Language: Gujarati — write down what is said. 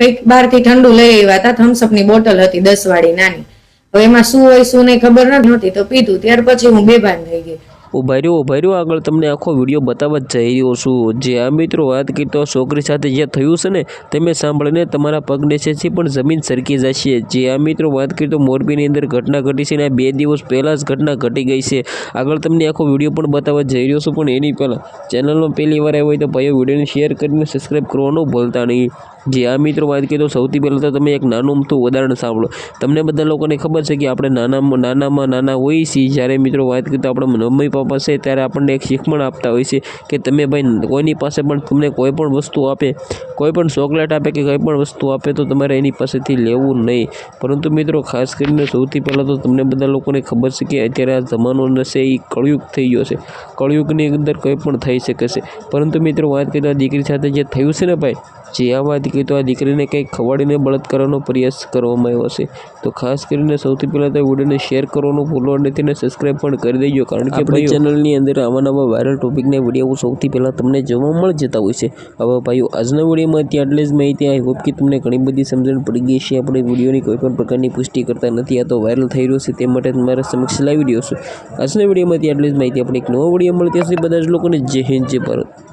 કંઈક બહારથી ઠંડુ લઈ આવ્યા હતા થમ્સઅપની બોટલ હતી દસ વાળી નાની. હવે એમાં શું હોય, શું નહીં ખબર નહોતી તો પીધું. ત્યાર પછી હું બેભાન થઈ ગઈ. ઊભા રહ્યો આગળ તમને આખો વીડિયો બતાવવા જ જઈ રહ્યો છું. જે આ મિત્રો વાત કરી છોકરી સાથે જે થયું છે ને તમે સાંભળીને તમારા પગ નીચેથી પણ જમીન સરકી જશે. જે આ મિત્રો વાત કરી તો મોરબીની અંદર ઘટના ઘટી છે ને બે દિવસ પહેલાં જ ઘટના ઘટી ગઈ છે. આગળ તમને આખો વીડિયો પણ બતાવવા જઈ રહ્યો છું. પણ એની પહેલાં ચેનલમાં પહેલી વાર આવ્યો હોય તો ભાઈઓ વિડીયોને શેર કરીને સબસ્ક્રાઈબ કરવાનું ભૂલતા નહીં. જે આ મિત્રો, વાત કરી તો સૌથી પહેલાં તો તમે એક નાનું અમથું ઉદાહરણ સાંભળો. તમને બધા લોકોને ખબર છે કે આપણે નાનામાં નાનામાં નાના હોઈએ છીએ, જ્યારે મિત્રો વાત કરીએ તો આપણા મમ્મી પપ્પા છે, ત્યારે આપણને એક શીખમણ આપતા હોય છે કે તમે ભાઈ કોઈની પાસે પણ તમને કોઈ પણ વસ્તુ આપે, કોઈ પણ ચોકલેટ આપે કે કોઈ પણ વસ્તુ આપે તો તમારે એની પાસેથી લેવું નહીં. પરંતુ મિત્રો, ખાસ કરીને સૌથી પહેલાં તો તમને બધા લોકોને ખબર છે કે અત્યારે આ જમાનો નશે એ કળયુગ થઈ ગયો છે. કળયુગની અંદર કંઈ પણ થઈ શકે છે. પરંતુ મિત્રો, વાત કરીએ તો દીકરી સાથે જે થયું છે ને ભાઈ જે આવા દીકરી તો આ દીકરીને કંઈક ખવાડીને બળાત્કારનો પ્રયાસ કરવામાં આવ્યો છે. તો ખાસ કરીને સૌથી પહેલાં તો વિડીયોને શેર કરવાનું ભૂલો અને તેને સબસ્ક્રાઈબ પણ કરી દેજો. કારણ કે આપણી ચેનલની અંદર આવા નવા વાયરલ ટોપિકના વીડિયો સૌથી પહેલાં તમને જોવા મળી જતા હોય છે. હવે ભાઈઓ આજના વિડીયોમાં ત્યાં એટલે જ માહિતી. આઈ હોપ કે તમને ઘણી બધી સમજણ પડી ગઈ છે આપણે વિડીયોની કોઈ પણ પ્રકારની પુષ્ટિ કરતા નથી. આ તો વાયરલ થઈ રહ્યો છે. તે માટે તમારા સમક્ષ લાવી રહ્યો છું. આજના વિડીયોમાં ત્યાં એટલે જ માહિતી. આપણે એક નવો વીડિયો મળે ત્યાં સુધી બધા જ લોકોને જય હિન્દ જય ભારત.